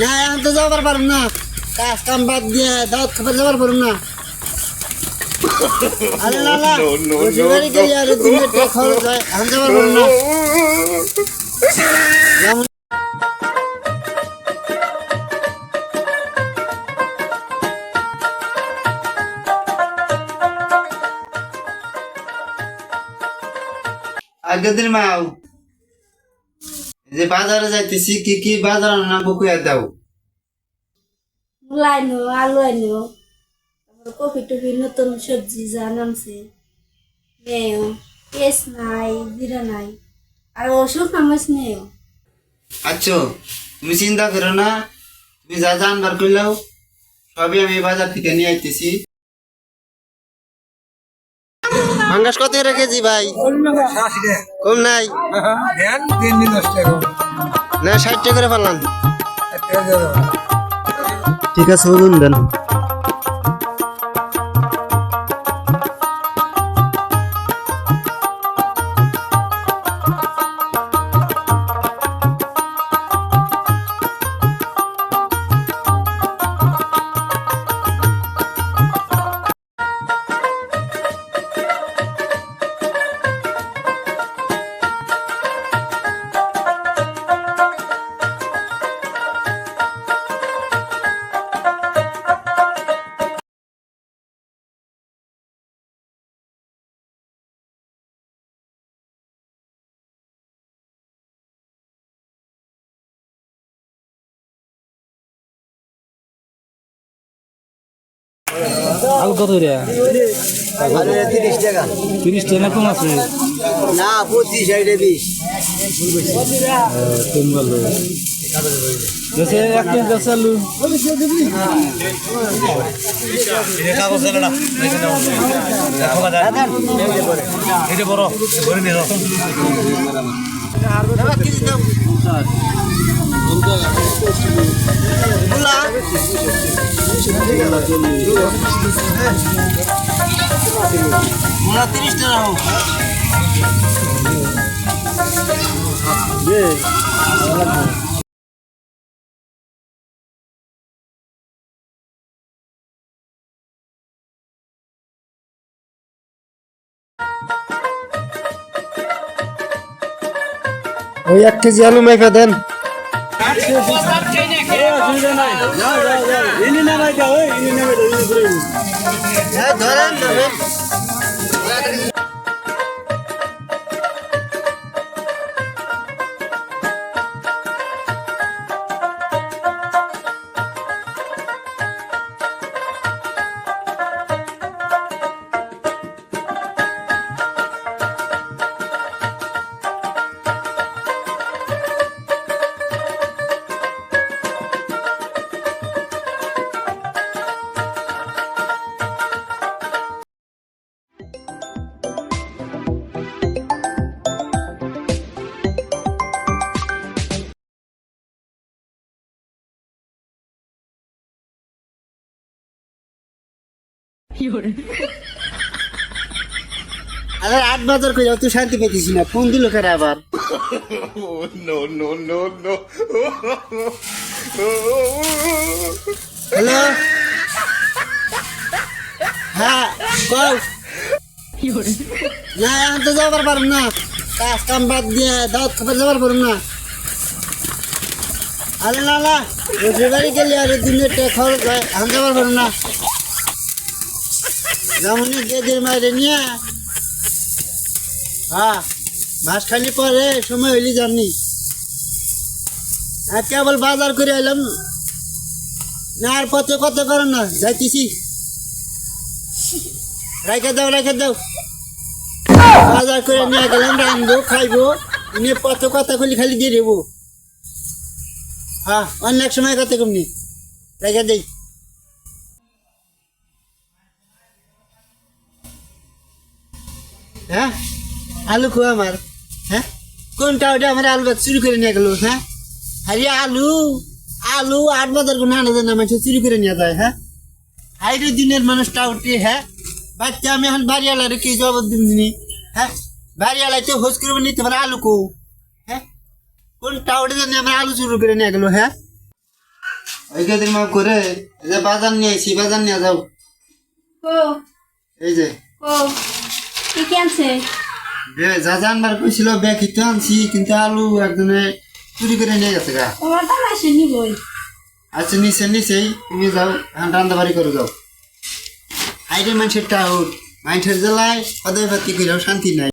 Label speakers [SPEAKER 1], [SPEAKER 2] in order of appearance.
[SPEAKER 1] না এখন তো যাবার না। কাজ কাম বাদ দিয়ে দাওয়াত খাবার যাবার পারুম না। আরে না না শ্বশুর বাড়ি আর খরচ হয় যাবার না। আগের দিন মাও যে বাজারে যাইতেছি কি কি বাজার না বুকুয়া দাও।
[SPEAKER 2] মূলা আনো আলু আনো তারপর কপি টপি নতুন সবজি যা নামছে। নেও পেঁয়াজ নাই জিরা নাই আর ওষুধ নামাজ নেও।
[SPEAKER 1] আচ্ছা তুমি চিন্তা করো না তুমি যা জানবার করলেও সবই আমি বাজার থেকে নিয়ে আইতেছি। ফাঙ্গাস কত রেখেছি ভাই? কম নাই? না ষাট টাকা করে পারলাম। ঠিক আছে দেন।
[SPEAKER 3] আলু কত রে
[SPEAKER 1] তিরিশ টাকা।
[SPEAKER 3] তিরিশ টাকা কম আছে?
[SPEAKER 1] না পঁচিশ এটা বিশ।
[SPEAKER 3] কম গেল এটা বড় ধরে নিয়ে
[SPEAKER 1] মোলা ওই এক কেজি আলু মেখে দেন। ধরেন। আরে আট বাজার করে তুই শান্তি পেতেছি না। ফোন দিল কেন আবার? হ্যালো হ্যাঁ কও। না এখন তো যাবার পারুম না। কাজ কাম বাদ দিয়ে দাওয়াত খাবার যাবার পারুম না। আরে না না রোজের গেলে আর টাকা খরচ হয় এখন যাবার পারুম না। যেমন গেদের মায়ের নিয়ে হ্যাঁ মাস খালি পরে, সময় হইলি জানি আর কেবল বাজার করে এলাম না, আর পথে কত করেন না, যাইতেছি। রাইখে দাও রাইখে দাও। বাজার করে নিয়ে গেলাম, রান্ধবো, খাইবো। নিয়ে পথে কথা খুলি খালি দিয়ে দেবো হ্যাঁ অনেক সময় কথা কমনি। রেখে দেই। হ্যাঁ? আলু খো আমার হ্যাঁ? কোনটা ওটা আমার আলু গাছ চুরি করে নিয়ে গেল হ্যাঁ? আরে আলু আলু আট বাজার কোনো আনা যায় না মানুষ চুরি করে নিয়ে যায় হ্যাঁ? হাইরে দিনের মানুষটা উঠে হ্যাঁ? বাচ্চা আমি এখন বাড়িওয়ালারে কি জবাব দিবনি হ্যাঁ? বাড়িওয়ালায় তো হোস করবে নিতে পারে আলু কো হ্যাঁ? কোন টাউডে জানি আমার আলু চুরি করে নিয়ে গেলো হ্যাঁ? ওই কেদিন মাপ করে এই যে বাজার নিয়ে আইছি বাজার নিয়ে যাও।
[SPEAKER 2] কো।
[SPEAKER 1] এই যে।
[SPEAKER 2] কো। কি কি আনছে
[SPEAKER 1] বে যা জানবার কইছিল ব্যাগ হিতে আনছি কিন্তু আলু একজনে চুরি করে নিয়ে গেছে গা।
[SPEAKER 2] তোমার তো আসে নিবই।
[SPEAKER 1] আচ্ছা নিচে নিচেই তুমি যাও এখন রান্না বাড়ি করে যাও। হাইরে মানুষের টাউট মানুষের জেলায় সদাই পাতি করেও শান্তি নাই।